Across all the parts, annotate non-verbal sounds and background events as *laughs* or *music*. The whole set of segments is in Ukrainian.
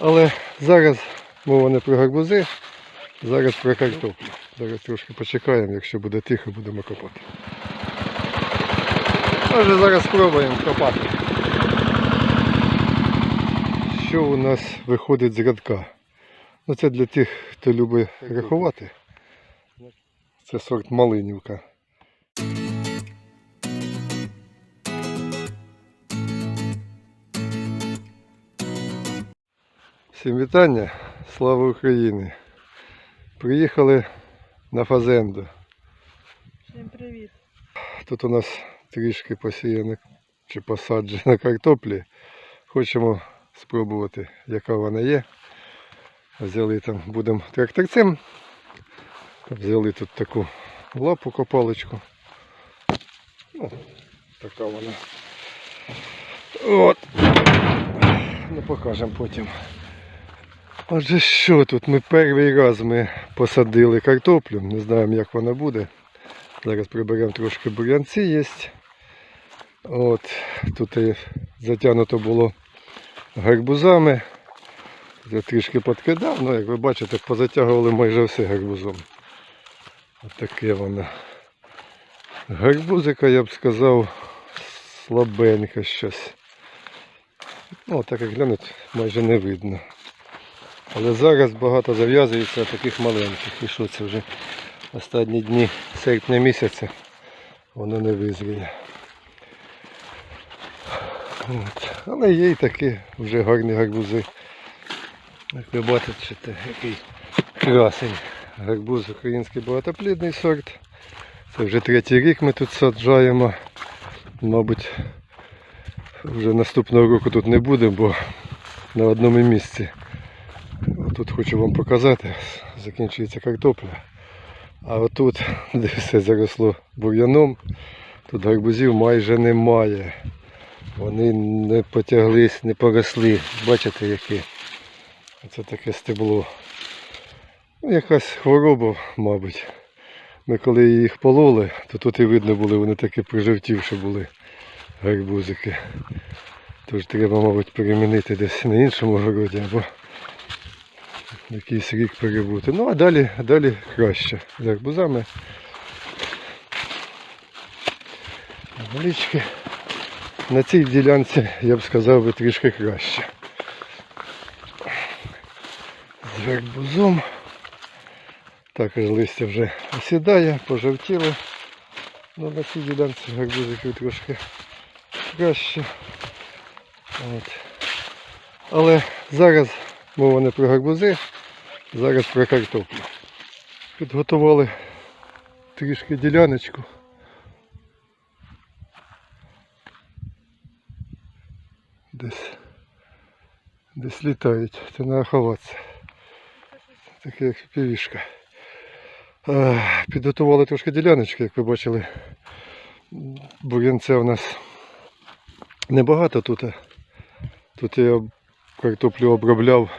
Але зараз мова не про гарбузи, зараз про картоплю. Зараз трошки почекаємо, якщо буде тихо, будемо копати. Отже, зараз спробуємо копати. Що у нас виходить з рядка? Ну, це для тих, хто любить рахувати. Це сорт малинівка. Всім вітання, слава Україні! Приїхали на Фазенду. Всім привіт. Тут у нас трішки посіяно чи посаджено *laughs* картоплі. Хочемо спробувати, яка вона є. Взяли там, будемо тракторцем. Взяли тут таку лапу копалочку. Ну, така вона. От. Ну, покажемо потім. Отже, що тут? Ми перший раз ми посадили картоплю. Не знаємо, як вона буде. Зараз приберемо трошки бурянці є. От, тут затягнуто було гарбузами. Я трішки підкидав, ну як ви бачите, позатягували майже все гарбузом. Ось таке воно. Гарбузика, я б сказав, слабенько щось. Ну, так як глянуть, майже не видно. Але зараз багато зав'язується таких маленьких. І що це вже останні дні серпня місяця воно не визріє. От. Але є і такі вже гарні гарбузи. Як ви бачите, який красень. Гарбуз український багатоплідний сорт. Це вже третій рік ми тут саджаємо. Мабуть, вже наступного року тут не буде, бо на одному місці. Тут хочу вам показати, закінчується картопля. А отут, де все заросло бур'яном, тут гарбузів майже немає. Вони не потяглись, не поросли. Бачите які? Це таке стебло. Ну, якась хвороба, мабуть. Ми коли їх пололи, то тут і видно були, вони такі прижовтівші були гарбузики. Тож треба, мабуть, перемінити десь на іншому городі або якийсь рік перебути. Ну а далі, далі краще. З гарбузами. Налічки. На цій ділянці я б сказав би трішки краще. З гарбузом. Також листя вже осідає, пожовтіло. Ну, на цій ділянці гарбузиків трошки краще. От. Але зараз мова не про гарбузи, зараз про картоплю. Підготували трішки діляночку. Десь, десь літають, це треба ховатися. Таке як півішка. Підготували трошки діляночки, як ви бачили. Бур'янця у нас небагато тут. Тут я картоплю обробляв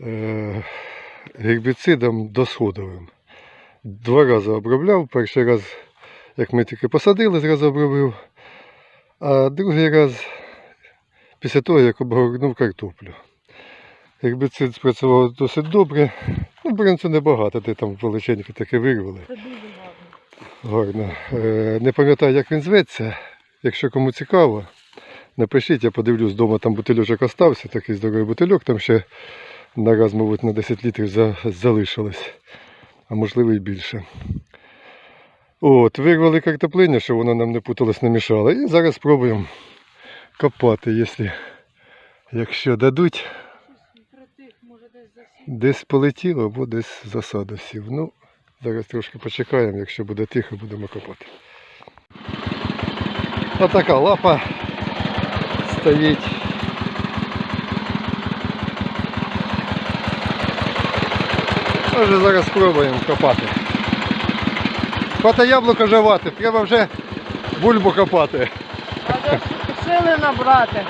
е, гербіцидом досходовим. Два рази обробляв. Перший раз, як ми тільки посадили, зразу обробив. А другий раз після того, як обгорнув картоплю. Гербіцид спрацював досить добре. Ну, бурянцю небагато, де там величенькі таке вирвали. Гарно. Е, Не пам'ятаю, як він зветься. Якщо кому цікаво, напишіть, я подивлюсь, вдома там бутильочок остався, такий здоровий бутильок, там ще на раз, мабуть, на 10 літрів за- залишилось, а можливо і більше. От, вирвали картоплиня, щоб воно нам не путалось, не мішало. І зараз спробуємо копати, якщо, якщо дадуть. Десь полетіло або десь засада сів. Ну, зараз трошки почекаємо, якщо буде тихо, будемо копати. Отака лапа стоїть. Може зараз спробуємо копати. Хвата яблука жевати, треба вже бульбу копати. Треба сили набрати.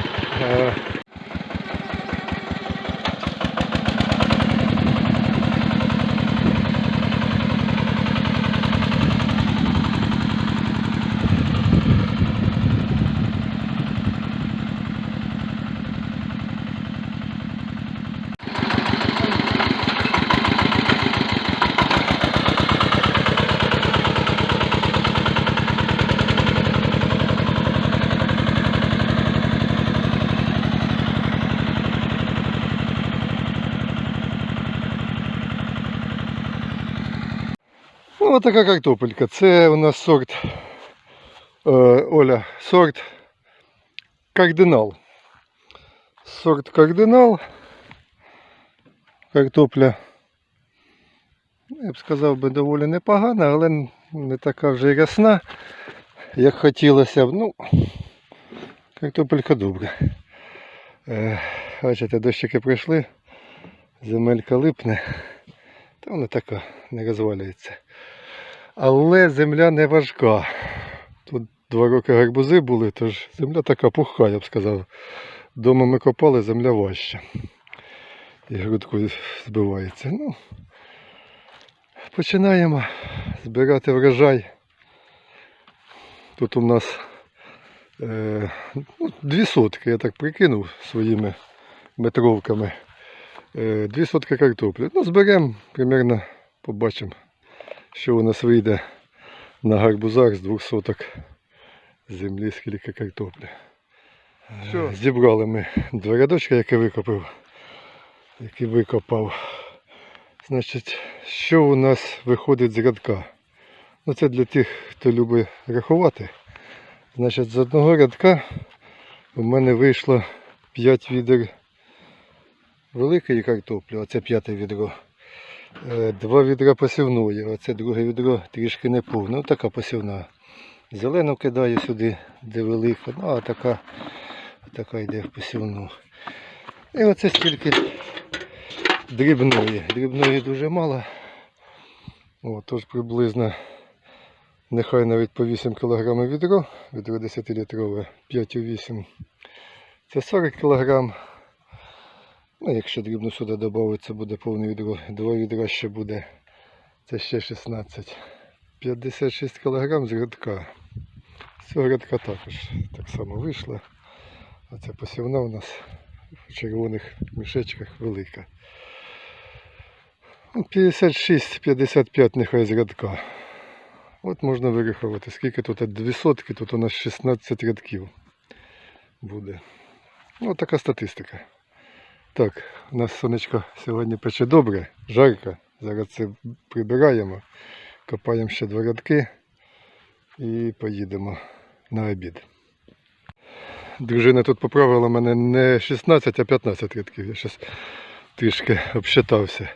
Ну, ось така картопелька. Це у нас сорт е, Оля, сорт кардинал. Сорт кардинал. Картопля, я б сказав би, доволі непогана, але не така вже й рясна, як хотілося б. Ну, картопелька добра. Е, бачите, дощики прийшли, земелька липне, та вона така, не розвалюється. Але земля не важка. Тут два роки гарбузи були, тож земля така пухка, я б сказав. Дома ми копали, земля важча. І грудкою збивається. Ну, починаємо збирати врожай. Тут у нас е, ну, дві сотки, я так прикинув своїми метровками. Е, дві сотки картоплі. Ну, зберемо, примерно побачимо, що у нас вийде на гарбузах з двох соток землі, скільки картоплі. Що? Зібрали ми два рядочки, які викопав. Які викопав. Значить, що у нас виходить з рядка? Ну, це для тих, хто любить рахувати. Значить, з одного рядка у мене вийшло 5 відер великої картоплі, оце п'яте відро. Е, Два відра посівної, оце друге відро трішки не повне. Ну, така посівна. Зелену кидаю сюди, де велика, ну а така, така йде в посівну. І оце стільки дрібної. Дрібної дуже мало. О, тож приблизно нехай навіть по 8 кг відро, відро 10-літрове, 5 у 8. Це 40 кг. Ну, якщо дрібно сюди додається, буде повне відро. Два відра ще буде. Це ще 16. 56 кг з рядка. Цього рядка також так само вийшло. А це посівна у нас в червоних мішечках велика. Ну, 56-55 нехай з рядка. От можна вирахувати, скільки тут дві сотки, тут у нас 16 рядків буде. Ну, така статистика. Так, у нас сонечко сьогодні пече добре, жарко. Зараз це прибираємо, копаємо ще два рядки і поїдемо на обід. Дружина тут поправила мене не 16, а 15 рядків. Я зараз трішки обсчитався.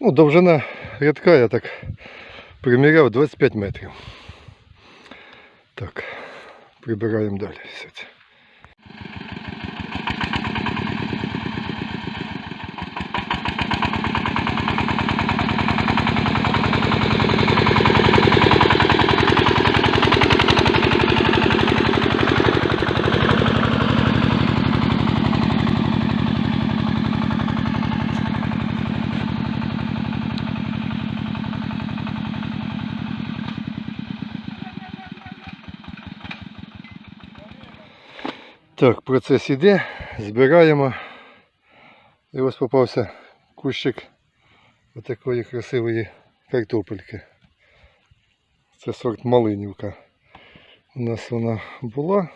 Ну, довжина рядка я так приміряв 25 метрів. Так, прибираємо далі все. Так, процес іде, збираємо. І ось попався кущик отакої красивої картопельки. Це сорт малинівка. У нас вона була,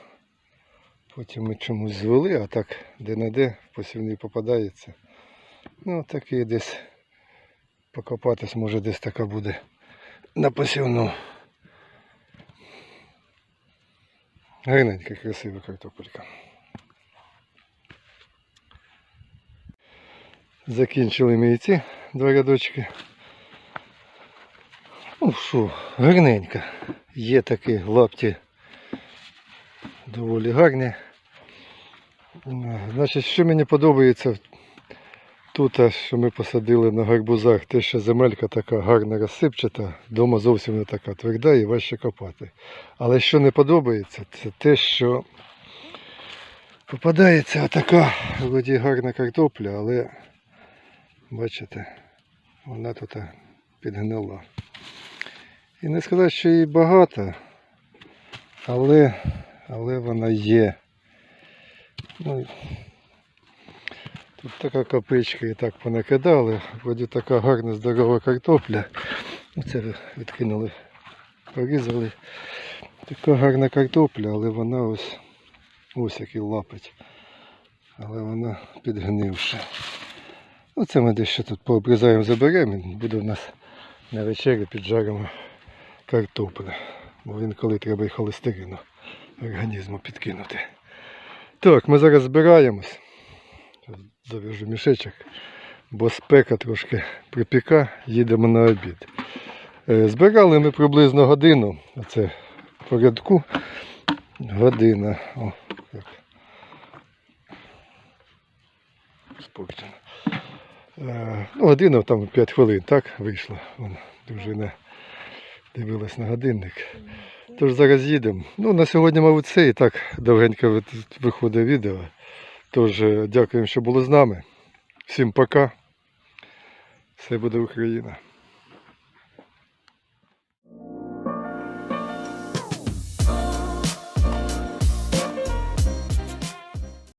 потім ми чомусь звели, а так де-не-де посівний попадається. Ну такий десь покопатись, може десь така буде на посівну. Гарненька, красива картопелька. Закінчили ми ці два рядочки. Ну що, гарненька. Є такі лапті доволі гарні. Значить, що мені подобається тут, що ми посадили на гарбузах, те, що земелька така гарна розсипчата, дома зовсім не така тверда і важче копати. Але що не подобається, це те, що попадається така вроді гарна картопля, але бачите, вона тут підгнила. І не сказати, що її багато, але, але вона є. Ну, Тут така копичка і так понакидали. Вроді така гарна здорова картопля. Оце відкинули, порізали. Така гарна картопля, але вона ось ось який лапить. Але вона підгнивша. Оце ми дещо тут пообрізаємо, заберемо, буде у нас На вечері піджаримо картоплю. Бо інколи треба і холестерину організму підкинути. Так, ми зараз збираємось. Зав'яжу мішечок, бо спека трошки припіка, їдемо на обід. Е, Збирали ми приблизно годину. Оце по рядку. Година. О, як. Спорчено. Е, Ну, година там 5 хвилин, так вийшло. Вон, дружина дивилась на годинник. Тож зараз їдемо. Ну, на сьогодні, мабуть, все і так довгенько виходить відео. Тож е, дякуємо, що були з нами. Всім пока. Все буде Україна.